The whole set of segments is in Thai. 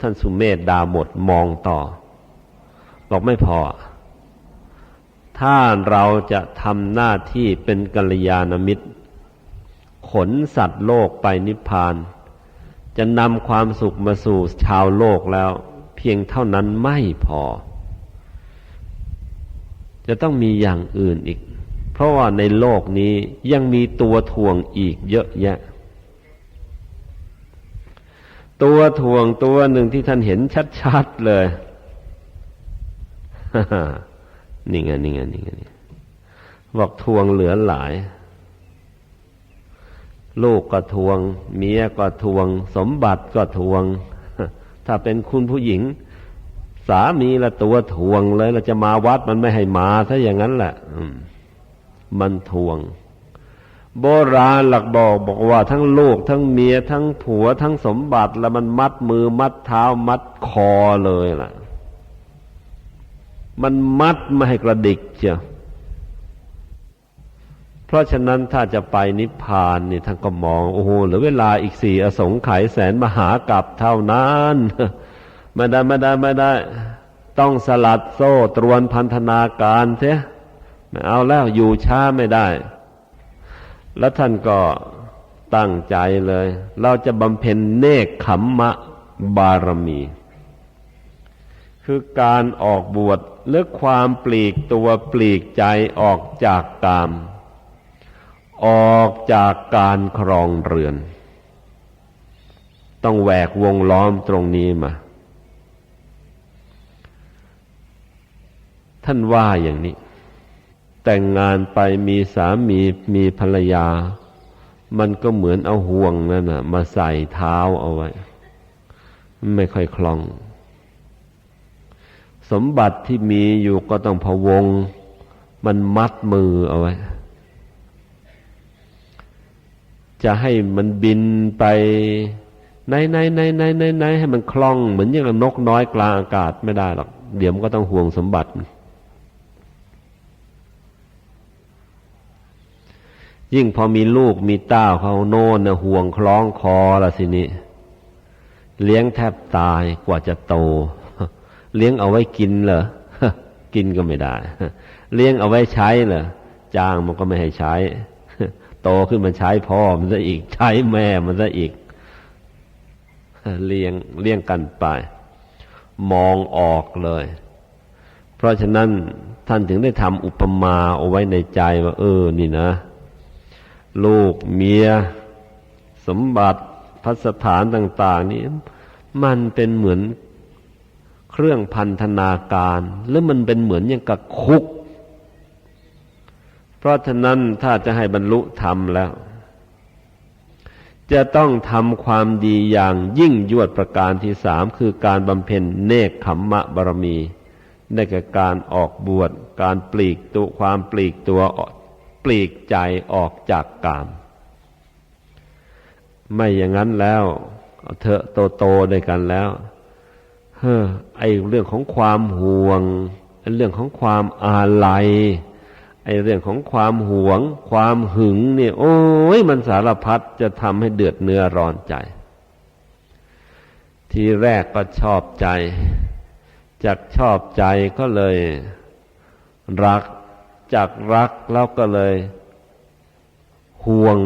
ท่านสุเมธดาบทมองต่อ บอกไม่พอ ถ้าเราจะทำหน้าที่เป็นกัลยาณมิตร ขนสัตว์โลกไปนิพพาน จะนำความสุขมาสู่ชาวโลกแล้ว เพียงเท่านั้นไม่พอ จะต้องมีอย่างอื่นอีก เพราะว่าในโลกนี้ยังมีตัวทวงอีกเยอะแยะ ตัวทวงตัวหนึ่งที่ท่านเห็นชัดๆเลยนี่ไงนี่ไงนี่ไงนี่บอกทวงเหลือหลาย ลูกก็ทวง เมียก็ทวง สมบัติก็ทวง ถ้าเป็นคุณผู้หญิง สามีละตัวทวงเลยเราจะมาวัดมันไม่ให้มาถ้าอย่างนั้นแหละมันทวง โบราณหลักบอกบอกว่าทั้งลูกทั้งเมียทั้งผัวทั้งสมบัติแล้วมันมัดมือมัดเท้ามัดคอเลยล่ะ มันมัดไม่ให้กระดิกเชียวเพราะฉะนั้นถ้าจะไปนิพพานนี่ท่านก็มองโอ้โหเหลือเวลาอีกสี่อสงไขยแสนมหากับเท่านั้นไม่ได้ไม่ได้ไม่ได้ ต้องสลัดโซ่ตรวนพันธนาการเสียไม่เอาแล้วอยู่ช้าไม่ได้ แล้วท่านก็ตั้งใจเลย เราจะบำเพ็ญเนคขมมะบารมี คือการออกบวชหรือความปลีกตัวปลีกใจออกจากกาม ออกจากการครองเรือน ต้องแหวกวงล้อมตรงนี้มา ท่านว่าอย่างนี้ แต่งงานไปมีสามีมีภรรยา มันก็เหมือนเอาห่วงนั่นนะมาใส่เท้าเอาไว้ ไม่ค่อยคล่อง สมบัติที่มีอยู่ก็ต้องพะวง มันมัดมือเอาไว้ จะให้มันบินไปในในในในในในให้มันคล่อง เหมือนอย่างนกน้อยกลางอากาศไม่ได้หรอก เดี๋ยวมันก็ต้องห่วงสมบัติ ยิ่งพอมีลูกมีเต้าเขาโน่นนะห่วงคล้องคอละสินี่เลี้ยงแทบตายกว่าจะโต เลี้ยงเอาไว้กินเหรอกินก็ไม่ได้ เลี้ยงเอาไว้ใช้เหรอจ้างมันก็ไม่ให้ใช้ โตขึ้นมาใช้พ่อมันซะอีก ใช้แม่มันซะอีก เลี้ยงเลี้ยงกันไป มองออกเลย เพราะฉะนั้นท่านถึงได้ทำอุปมาเอาไว้ในใจว่า เออ นี่นะ ลูกเมีย สมบัติพัสถานต่าง ๆ นี่มันเป็นเหมือนเครื่องพันธนาการ หรือมันเป็นเหมือนอย่างกับคุก เพราะฉะนั้นถ้าจะให้บรรลุธรรมแล้ว จะต้องทำความดีอย่างยิ่งยวดประการที่สามคือการบำเพ็ญเนคขมมะบารมีได้แก่การออกบวช การปลีกตัวความปลีกตัว ปลีกใจออกจากกาม ไม่อย่างนั้นแล้วเธอโตโตด้วยกันแล้วเฮ้อไอเรื่องของความห่วงไอเรื่องของความอาลัยไอเรื่องของความหวง ความหึงเนี่ย โอ้ยมันสารพัดจะทำให้เดือดเนื้อร้อนใจ ทีแรกก็ชอบใจจากชอบใจก็เลยรัก จากรักแล้วก็เลย ห่วง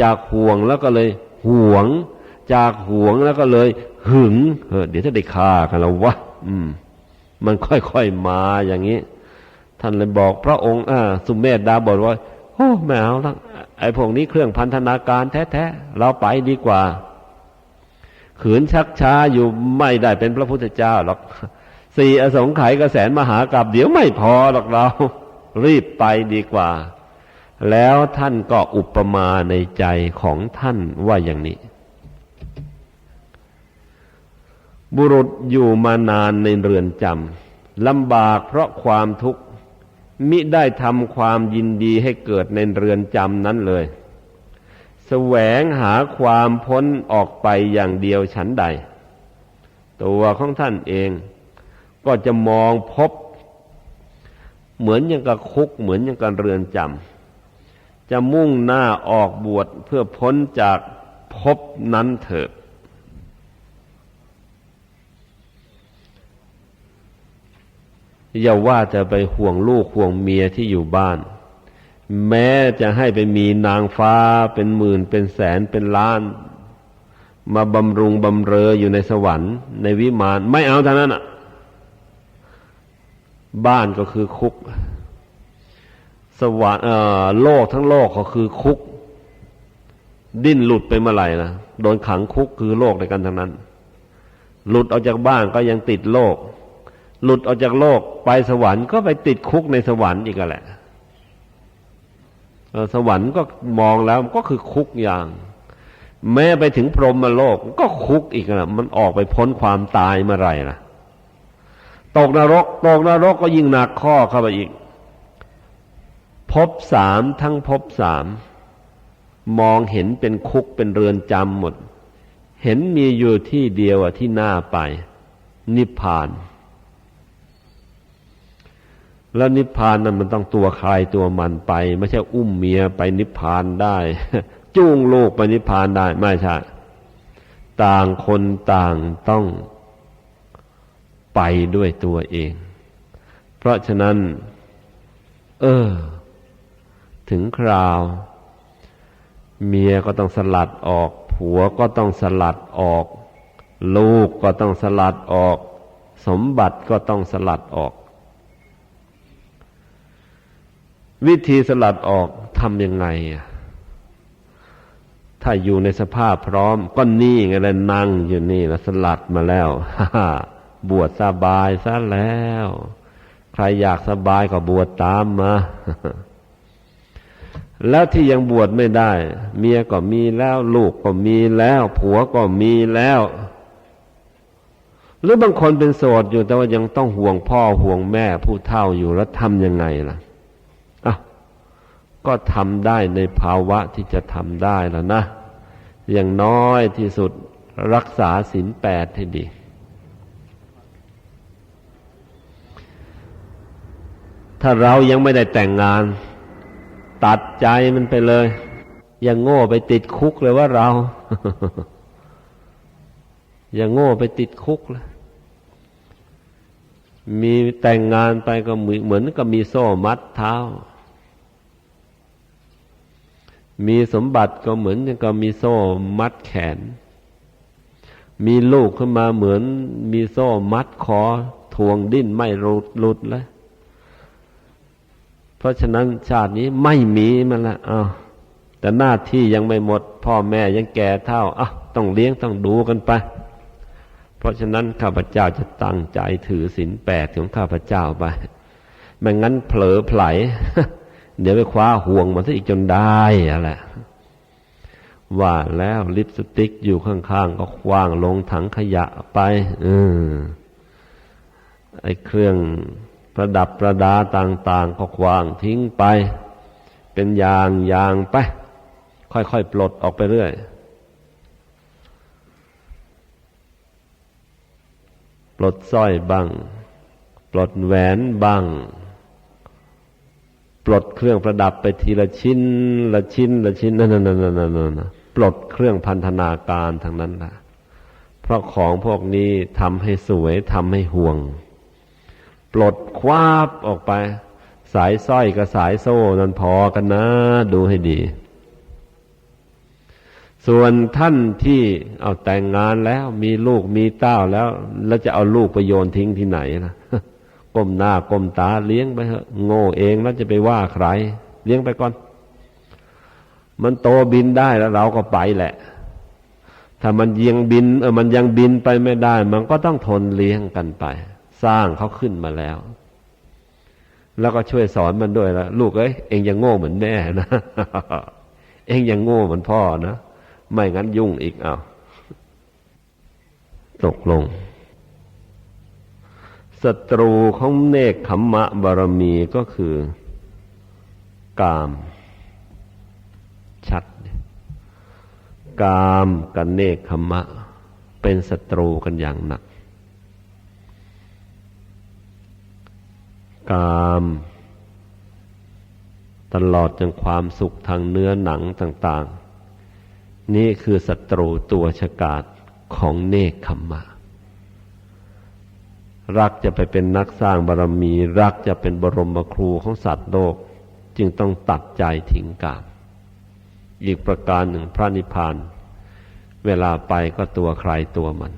จากห่วงแล้วก็เลย ห่วง จากห่วงแล้วก็เลย หึงเออเดี๋ยวจะได้ฆ่ากันแล้ววะอืม มันค่อยๆมาอย่างนี้ ท่านเลยบอกพระองค์ อ่า สุเมธดาบอกว่าโอ้ไม่เอาละไอ้พวกนี้เครื่องพันธนาการแท้ๆเราไปดีกว่า ขืนชักช้าอยู่ไม่ได้เป็นพระพุทธเจ้าหรอกสี่อสงไขยกระแสนมหากราบเดี๋ยวไม่พอหรอกเรา รีบไปดีกว่า แล้วท่านก็อุปมาในใจของท่านว่าอย่างนี้ บุรุษอยู่มานานในเรือนจำลำบากเพราะความทุกข์ มิได้ทำความยินดีให้เกิดในเรือนจำนั้นเลยแสวงหาความพ้นออกไปอย่างเดียวฉันใด ตัวของท่านเองก็จะมองพบ เหมือนอย่างกับคุกเหมือนอย่างกับเรือนจำจะมุ่งหน้าออกบวชเพื่อพ้นจากภพนั้นเถิดอย่าว่าจะไปห่วงลูกห่วงเมียที่อยู่บ้าน แม้จะให้ไปมีนางฟ้าเป็นหมื่นเป็นแสนเป็นล้าน มาบำรุงบำเรออยู่ในสวรรค์ ในวิมานไม่เอาเท่านั้นอะ บ้านก็คือคุก สวรรค์โลกทั้งโลกก็คือคุก ดิ้นหลุดไปเมื่อไหร่นะโดนขังคุกคือโลกในกันทั้งนั้น หลุดออกจากบ้านก็ยังติดโลก หลุดออกจากโลกไปสวรรค์ก็ไปติดคุกในสวรรค์อีกแหละสวรรค์ก็มองแล้วก็คือคุกอย่าง แม้ไปถึงพรหมโลกก็คุกอีกนะมันออกไปพ้นความตายเมื่อไหร่ล่ะ ตกนรก ตกนรกก็ยิ่งหนักข้อเข้าไปอีกพบสามทั้งพบสามมองเห็นเป็นคุกเป็นเรือนจำหมด เห็นมีอยู่ที่เดียวที่หน้าไป นิพพาน แล้วนิพพานนั้นมันต้องตัวใครตัวมันไป ไม่ใช่อุ้มเมียไปนิพพานได้ จูงลูกไปนิพพานได้ ไม่ใช่ ต่างคนต่างต้อง ไปด้วยตัวเอง เพราะฉะนั้น เออ ถึงคราว เมียก็ต้องสลัดออก ผัวก็ต้องสลัดออก ลูกก็ต้องสลัดออก สมบัติก็ต้องสลัดออก วิธีสลัดออกทำยังไงอะถ้าอยู่ในสภาพพร้อม ก็นี่ไงเลยนั่งอยู่นี่แล้วสลัดมาแล้วฮ่า บวชสบายซะแล้ว ใครอยากสบายก็บวชตามมา แล้วที่ยังบวชไม่ได้ เมียก็มีแล้ว ลูกก็มีแล้ว ผัวก็มีแล้ว หรือบางคนเป็นโสดอยู่แต่ว่ายังต้องห่วงพ่อห่วงแม่ผู้เฒ่าอยู่แล้วทำยังไงล่ะอะก็ทำได้ในภาวะที่จะทำได้แล้วนะอย่างน้อยที่สุดรักษาศีลแปดให้ดี ถ้าเรายังไม่ได้แต่งงาน ตัดใจมันไปเลย อย่างโง่ไปติดคุกเลยว่าเรา อย่างโง่ไปติดคุกเลยมีแต่งงานไปก็เหมือนกับมีโซ่มัดเท้า มีสมบัติก็เหมือนกับมีโซ่มัดแขน มีลูกขึ้นมาเหมือนมีโซ่มัดคอทวงดิ้นไม่รุดรุดเลย ราะฉะนั้นชาตินี้ไม่มีมันละอ้าวแต่หน้าที่ยังไม่หมด พ่อแม่ยังแก่เท่าอะต้องเลี้ยงต้องดูกันไป เพราะฉะนั้นข้าพเจ้าจะตั้งใจถือศีลแปดของข้าพเจ้าไปไม่งั้นเผลอไผลเดี๋ยวไปคว้าห่วงมาซะอีกจนได้อะไรว่าแล้วลิปสติกอยู่ข้างๆ ก็คว้างลงถังขยะไปเออไอ้เครื่อง ประดับประดาต่างๆ ก็ควางทิ้งไป เป็นยางยางไป ค่อยๆ ปลดออกไปเรื่อย ปลดสร้อยบ้าง ปลดแหวนบ้าง ปลดเครื่องประดับไปทีละชิ้น ละชิ้น ละชิ้นนั่นนั่นนั่นนั่นปลดเครื่องพันธนาการทางนั้นละเพราะของพวกนี้ทำให้สวยทำให้ห่วง ปลดคว้าบออกไป สายสร้อยกับสายโซ่นั้นพอกันนะ ดูให้ดี ส่วนท่านที่เอาแต่งงานแล้ว มีลูกมีเต้าแล้ว แล้วจะเอาลูกไปโยนทิ้งที่ไหนล่ะก้มหน้าก้มตาเลี้ยงไปเถอะโง่เองแล้วจะไปว่าใคร เลี้ยงไปก่อน มันโตบินได้แล้วเราก็ไปแหละ ถ้ามันยังบิน เออมันยังบินไปไม่ได้ มันก็ต้องทนเลี้ยงกันไป สร้างเขาขึ้นมาแล้ว แล้วก็ช่วยสอนมันด้วยละลูกเอ้ยเองยังโง่เหมือนแม่นะเองยังโง่เหมือนพ่อนะไม่งั้นยุ่งอีกเอาตกลงศัตรูของเนคขมมะบารมีก็คือกาม ชัด กามกับเนคขมมะ เป็นศัตรูกันอย่างหนัก กาม ตลอดจนความสุขทางเนื้อหนังต่าง ๆ นี่คือศัตรูตัวฉกาจของเนคขมมะ รักจะไปเป็นนักสร้างบารมี รักจะเป็นบรมครูของสัตว์โลก จึงต้องตัดใจทิ้งกาม อีกประการหนึ่งพระนิพพาน เวลาไปก็ตัวใครตัวมัน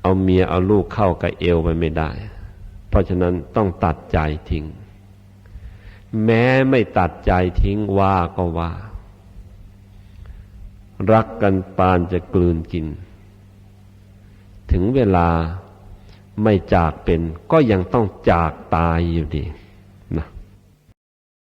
เอาเมียเอาลูกเข้ากับเอวไปไม่ได้ เพราะฉะนั้นต้องตัดใจทิ้ง แม้ไม่ตัดใจทิ้งว่าก็ว่า รักกันปานจะกลืนกิน ถึงเวลาไม่จากเป็นก็ยังต้องจากตายอยู่ดี